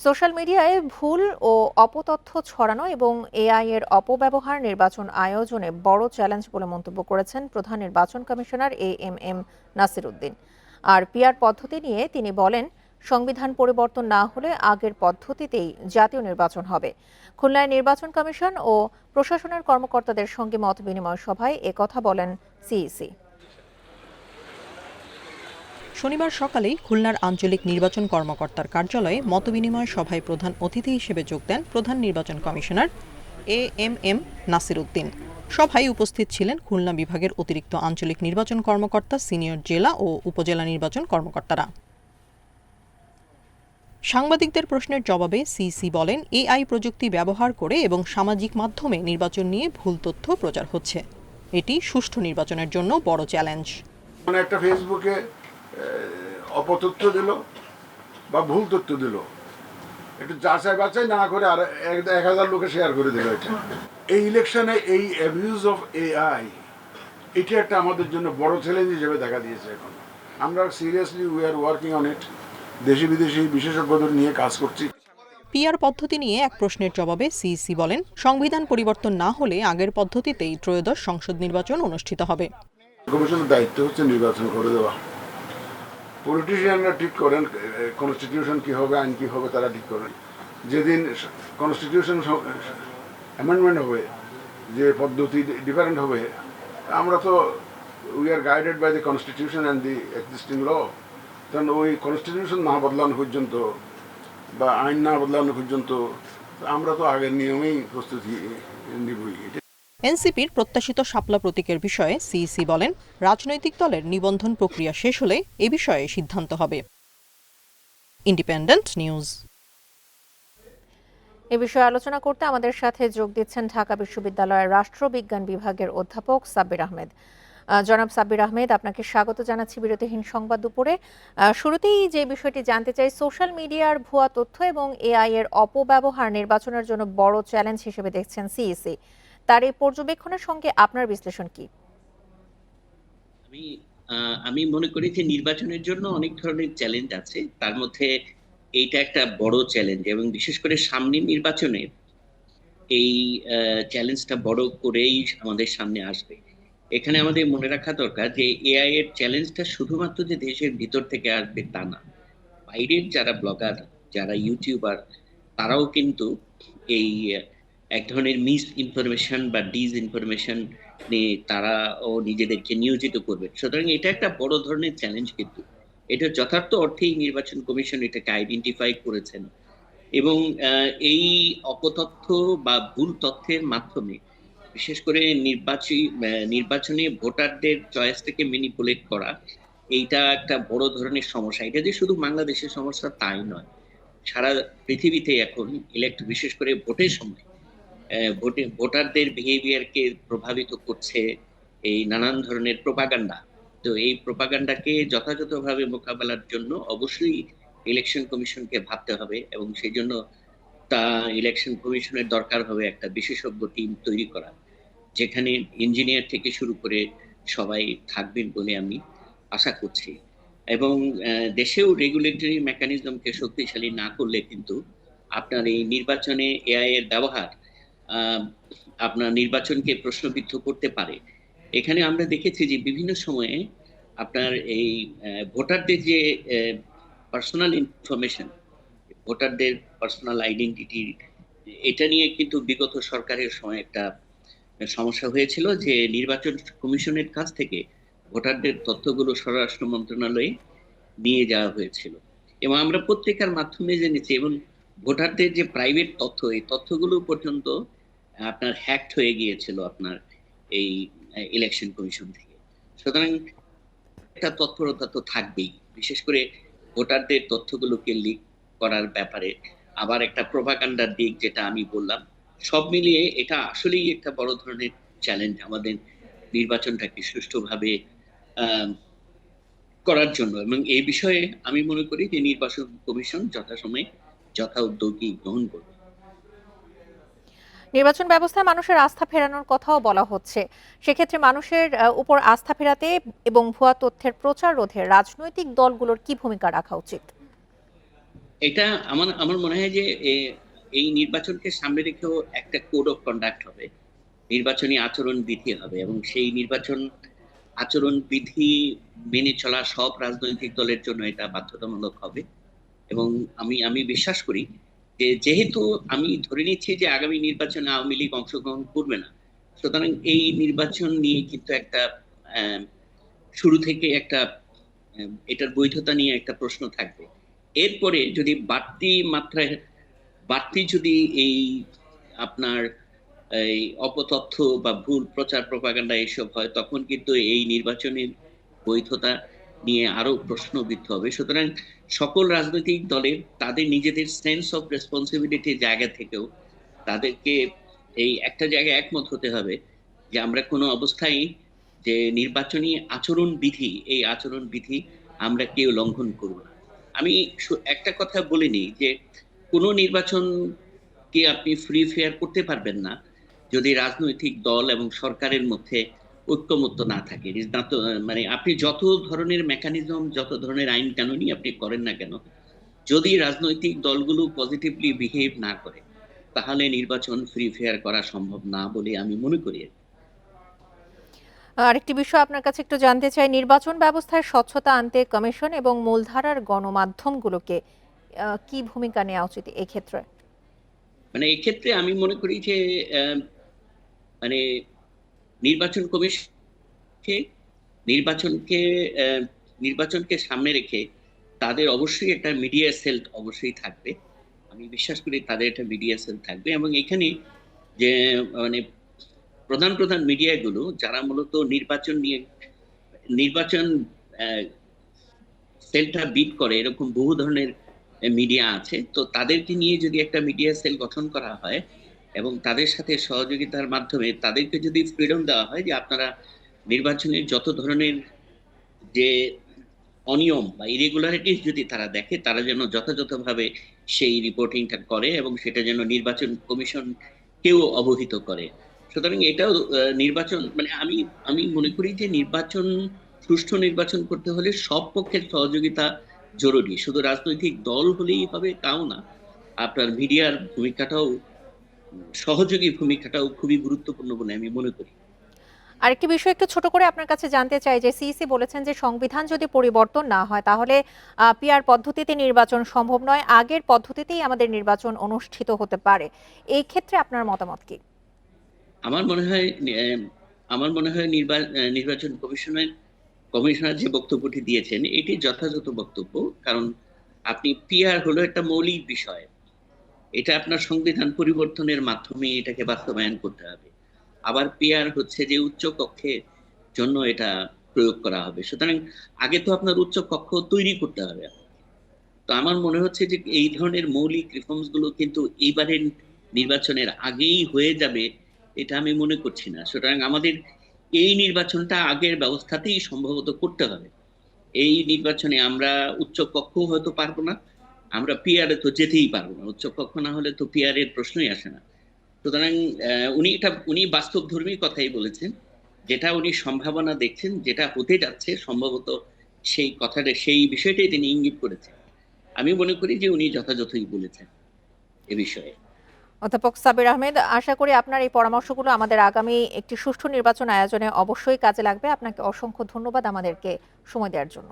Social মিডিয়ায় ভুল ও অপতথ্য ছড়ানো এবং এআই এর অপব্যবহার নির্বাচন আয়োজনে বড় চ্যালেঞ্জ বলে মন্তব্য করেছেন প্রধান নির্বাচন commissioner A M M Nasir Uddin R PR পদ্ধতি নিয়ে তিনি বলেন, সংবিধান পরিবর্তন না হলে আগের পদ্ধতিতেই জাতীয় নির্বাচন হবে। খুলনায় নির্বাচন কমিশন ও প্রশাসনের কর্মকর্তাদের সঙ্গে মত বিনিময় সভায় একথা বলেন সিইসি। শনিবার সকালেই খুলনার আঞ্চলিক নির্বাচন কর্মকর্তার কার্যালয়ে মতবিনিময় সভায় প্রধান অতিথি হিসেবে যোগ দেন প্রধান নির্বাচন commissioner A M M Nasir Uddin. সভায় উপস্থিত ছিলেন খুলনা বিভাগের অতিরিক্ত আঞ্চলিক নির্বাচন কর্মকর্তা, সিনিয়র জেলা ও উপজেলা নির্বাচন কর্মকর্তারা। সাংবাদিকদের প্রশ্নের জবাবে সিসি বলেন এআই প্রযুক্তি ব্যবহার করে এবং সামাজিক মাধ্যমে নির্বাচন নিয়ে ভুল তথ্য প্রচার হচ্ছে। এটি সুষ্ঠু নির্বাচনের জন্য বড় চ্যালেঞ্জ। মানে একটা ফেসবুকে অপতথ্য দিল বা ভুল তথ্য দিল। একটু যাচাই বাছাই না করে আর এক হাজার লোকে শেয়ার করে দিল এটা। এই ইলেকশনে এই অ্যাবিউজ অফ এআই এটা একটা আমাদের জন্য বড় চ্যালেঞ্জ হিসেবে দেখা দিয়েছে এখন। আমরা seriously we are working on it দেশি বিদেশি বিশেষজ্ঞদের নিয়ে কাজ করছি। পিআর পদ্ধতি নিয়ে এক প্রশ্নের জবাবে সিইসি বলেন সংবিধান পরিবর্তন না হলে আগের পদ্ধতিতেই ত্রয়োদশ সংসদ নির্বাচন অনুষ্ঠিত হবে। কমিশনের দায়িত্ব হচ্ছে নির্বাচন করে দেওয়া। পলিটিশিয়ানরা ঠিক করেন কনস্টিটিউশন কি হবে, আইন কি হবে, তারা ঠিক করেন। যেদিন কনস্টিটিউশন অ্যামেন্ডমেন্ট হবে, যে পদ্ধতি ডিফারেন্ট হবে, আমরা তো we are guided by the constitution and the existing law কারণ ওই কনস্টিটিউশন না বদলানো পর্যন্ত বা আইন না বদলানো পর্যন্ত, আমরা তো আগের নিয়মেই প্রস্তুতি নিবই। এনসিপির প্রত্যাশিত শাপলা প্রতীকের বিষয়ে সিইসি বলেন, রাজনৈতিক দলের নিবন্ধন প্রক্রিয়া শেষ হলে এ বিষয়ে সিদ্ধান্ত হবে। Independent news. এ বিষয়ে আলোচনা করতে আমাদের সাথে যোগ দিচ্ছেন ঢাকা বিশ্ববিদ্যালয়ের রাষ্ট্রবিজ্ঞান বিভাগের অধ্যাপক সাব্বির আহমেদ। জনাব সাব্বির আহমেদ, আপনাকে স্বাগত জানাচ্ছি বিরতিহীন সংবাদ দুপুরে। শুরুতেই যে বিষয়টি জানতে চাই, সোশ্যাল মিডিয়ার ভুয়া তথ্য এবং এআই এর অপব্যবহার নির্বাচনের জন্য বড় চ্যালেঞ্জ হিসেবে দেখছেন সিইসি। তার এই পর্যবেক্ষণের সঙ্গে আপনার বিশ্লেষণ কি? আমি আমি মনে করি যে নির্বাচনের জন্য অনেক ধরনের চ্যালেঞ্জ আছে। তার মধ্যে এইটা একটা বড় চ্যালেঞ্জ এবং বিশেষ করে সামনের নির্বাচনে এই চ্যালেঞ্জটা বড় করেই আমাদের সামনে আসবে। এখানে আমাদের মনে রাখা দরকার যে এআই এর চ্যালেঞ্জটা শুধুমাত্র যে দেশের ভিতর থেকে আসবে তা না, বাইরের যারা ব্লগার, যারা ইউটিউবার, তারাও কিন্তু এই এক ধরনের মিস ইনফরমেশন বা ডিস ইনফরমেশন নিয়ে তারা ও নিজেদেরকে নিয়োজিত করবে। সুতরাং এটা একটা বড় ধরনের চ্যালেঞ্জ কিন্তু। এটা যথার্থ অর্থেই নির্বাচন কমিশন এটাকে আইডেন্টিফাই করেছেন এবং এই অপতথ্য বা ভুল তথ্যের মাধ্যমে বিশেষ করে নির্বাচনী আহ, নির্বাচনে ভোটারদের চয়েসটাকে ম্যানিপুলেট করা এইটা একটা বড় ধরনের সমস্যা। এটা যে শুধু বাংলাদেশের সমস্যা তাই নয় সারা পৃথিবীতে এখন ইলেক্ট বিশেষ করে ভোটের সময় ভোটারদের বিহেভিয়ারকে প্রভাবিত করছে এই নানান ধরনের প্রোপাগান্ডা তো এই প্রোপাগান্ডাকে যথাযথভাবে মোকাবেলার জন্য অবশ্যই ইলেকশন কমিশনকে ভাবতে হবে এবং সেই জন্য তা ইলেকশন কমিশনের দরকার হবে একটা বিশেষজ্ঞ টিম তৈরি করা, যেখানে ইঞ্জিনিয়ার থেকে শুরু করে সবাই থাকবেন বলে আমি আশা করছি। এবং দেশেও রেগুলেটরি মেকানিজমকে শক্তিশালী না করলে কিন্তু আপনার এই নির্বাচনে এআই এর ব্যবহার আপনার নির্বাচনকে প্রশ্নবিদ্ধ করতে পারে। এখানে আমরা দেখেছি যে বিভিন্ন সময়ে আপনার এই ভোটারদের যে পার্সোনাল ইনফরমেশন ভোটারদের পার্সোনাল আইডেন্টিটি এটা নিয়ে কিন্তু বিগত সরকারের সময় একটা সমস্যা হয়েছিল যে নির্বাচন কমিশনের কাছ থেকে ভোটারদের তথ্যগুলো স্বরাষ্ট্র মন্ত্রণালয়ে নিয়ে যাওয়া হয়েছিল। এবং আমরা পত্রিকার মাধ্যমে জেনেছি এবং ভোটারদের যে প্রাইভেট তথ্য, এই তথ্যগুলো পর্যন্ত আপনার হ্যাকড হয়ে গিয়েছিল আপনার এই ইলেকশন কমিশন থেকে। সুতরাং একটা তৎপরতা তো থাকবেই। বিশেষ করে ভোটারদের তথ্যগুলোকে লিক করার ব্যাপারে আবার একটা প্রভাকাণ্ডার দিক যেটা আমি বললাম, সব মিলিয়ে এটা আসলেই একটা বড় ধরনের চ্যালেঞ্জ আমাদের নির্বাচনটাকে সুষ্ঠুভাবে করার জন্য। এবং এই বিষয়ে আমি মনে করি যে নির্বাচন কমিশন যথাসময়ে যথা উদ্যোগী গ্রহণ করবে। নির্বাচন ব্যবস্থায় মানুষের আস্থা ফেরানোর কথাও বলা হচ্ছে। সেক্ষেত্রে মানুষের উপর আস্থা ফেরাতে এবং ভুয়া তথ্যের প্রচার রোধে রাজনৈতিক দলগুলোর কি ভূমিকা রাখা উচিত? এটা আমার আমার মনে হয় যে এই নির্বাচনকে সামনে রেখেও একটা কোড অফ কন্ডাক্ট হবে। নির্বাচনী আচরণ বিধি হবে এবং সেই নির্বাচন আচরণ বিধি মেনে চলা সব রাজনৈতিক দলের জন্য এটা বাধ্যতামূলক হবে। এবং আমি আমি বিশ্বাস করি যে যেহেতু আমি ধরে নিচ্ছি যে আগামী নির্বাচনে আওয়ামী লীগ অংশগ্রহণ করবে না, সুতরাং এই নির্বাচন নিয়ে কিন্তু একটা শুরু থেকে একটা এটার বৈধতা নিয়ে একটা প্রশ্ন থাকবে। এরপরে যদি বাড়তি মাত্রায়, বাড়তি যদি এই আপনার, এই অপতথ্য বা ভুল প্রচার প্রপাগান্ডা এসব হয়, তখন কিন্তু এই নির্বাচনের বৈধতা নিয়ে আরও প্রশ্ন প্রশ্নবিদ্ধ হবে। সুতরাং সকল রাজনৈতিক দলের তাদের নিজেদের সেন্স অফ রেসপন্সিবিলিটির জায়গা থেকেও তাদেরকে এই একটা জায়গায় একমত হতে হবে যে আমরা কোনো অবস্থায় যে নির্বাচনী আচরণ বিধি, এই আচরণ বিধি আমরা কেউ লঙ্ঘন করব না। আমি একটা কথা বলিনি যে কোনো নির্বাচনকে আপনি ফ্রি ফেয়ার করতে পারবেন না যদি রাজনৈতিক দল এবং সরকারের মধ্যে ঐক্যমত্য না থাকে। আহ, মানে আপনি যত ধরনের মেকানিজম যত ধরনের আইন কানুনই আপনি করেন না কেন যদি রাজনৈতিক দলগুলো পজিটিভলি বিহেভ না করে তাহলে নির্বাচন ফ্রি ফেয়ার করা সম্ভব না বলে আমি মনে করি আরেকটি বিষয় আপনার কাছে একটু জানতে চাই। নির্বাচন ব্যবস্থায় স্বচ্ছতা আনতে কমিশন এবং মূলধারার গণমাধ্যমগুলোকে কি ভূমিকা নেওয়া উচিত এক্ষেত্রে? মানে এক্ষেত্রে আমি মনে করি যে মানে নির্বাচন কমিশনকে, নির্বাচনকে নির্বাচনকে সামনে রেখে তাদের অবশ্যই একটা মিডিয়া সেল অবশ্যই থাকবে। আমি বিশ্বাস করি তাদের একটা মিডিয়া সেল থাকবে এবং এখানে যে মানে প্রধান প্রধান মিডিয়াগুলো যারা মূলত নির্বাচন নিয়ে, নির্বাচন সেলটা বিট করে, এরকম বহু ধরনের মিডিয়া আছে, তো তাদেরকে নিয়ে যদি একটা মিডিয়া সেল গঠন করা হয় এবং তাদের সাথে সহযোগিতার মাধ্যমে তাদেরকে যদি ফ্রিডম দেওয়া হয় যে আপনারা নির্বাচনের যত ধরনের যে অনিয়ম বা ইরেগুলারিটিস যদি তারা দেখে, তারা যেন যথাযথভাবে সেই রিপোর্টিংটা করে এবং সেটা যেন নির্বাচন কমিশন কেউ অবহিত করে। সুতরাং এটাও নির্বাচন মানে আমি আমি মনে করি যে নির্বাচন, সুষ্ঠু নির্বাচন করতে হলে সব পক্ষের সহযোগিতা জরুরি। শুধু রাজনৈতিক দল হলেই হবে তাও না। আপনার মিডিয়ার ভূমিকাটাও সহযোগী ভূমিকাটাও খুবই গুরুত্বপূর্ণ বলে আমি মনে করি। আরেকটি বিষয় একটু ছোট করে আপনার কাছে জানতে চাই যে সিইসি বলেছেন যে সংবিধান যদি পরিবর্তন না হয় তাহলে পিআর পদ্ধতিতে নির্বাচন সম্ভব নয় আগের পদ্ধতিতেই আমাদের নির্বাচন অনুষ্ঠিত হতে পারে। এই ক্ষেত্রে আপনার মতামত কি? আমার মনে হয় আমার মনে হয় নির্বা- নির্বাচন কমিশনের কমিশনার যে বক্তব্যটি দিয়েছেন এটি যথাযথ বক্তব্য। কারণ আপনি পিআর হলো একটা মৌলিক বিষয়। এটা আপনার সংবিধান পরিবর্তনের মাধ্যমে এটাকে বাস্তবায়ন করতে হবে। আবার পিআর হচ্ছে যে উচ্চ কক্ষের জন্য এটা প্রয়োগ করা হবে। সুতরাং আগে তো আপনার উচ্চ কক্ষ তৈরি করতে হবে তো আমার মনে হচ্ছে যে এই ধরনের মৌলিক রিফর্মসগুলো কিন্তু এইবারের নির্বাচনের আগেই হয়ে যাবে, এটা আমি মনে করছি না। সুতরাং আমাদের এই নির্বাচনটা আগের ব্যবস্থাতেই সম্ভবত করতে হবে। এই নির্বাচনে আমরা উচ্চ কক্ষ হয়তো পারব না আমরা পিআরে তো যেতেই পারব না। উচ্চ কক্ষ না হলে তো পিআর এর প্রশ্নই আসে না। সুতরাং উনি এটা, উনি বাস্তবধর্মী কথাই বলেছেন। যেটা উনি সম্ভাবনা দেখছেন, যেটা হতে যাচ্ছে, সম্ভবত সেই কথাটা, সেই বিষয়টাই তিনি ইঙ্গিত করেছেন। আমি মনে করি যে উনি যথাযথই বলেছেন এ বিষয়ে। অধ্যাপক সাবির আহমেদ, আশা করি আপনার এই পরামর্শগুলো আমাদের আগামী একটি সুষ্ঠু নির্বাচন আয়োজনে অবশ্যই কাজে লাগবে। আপনাকে অসংখ্য ধন্যবাদ আমাদেরকে সময় দেওয়ার জন্য।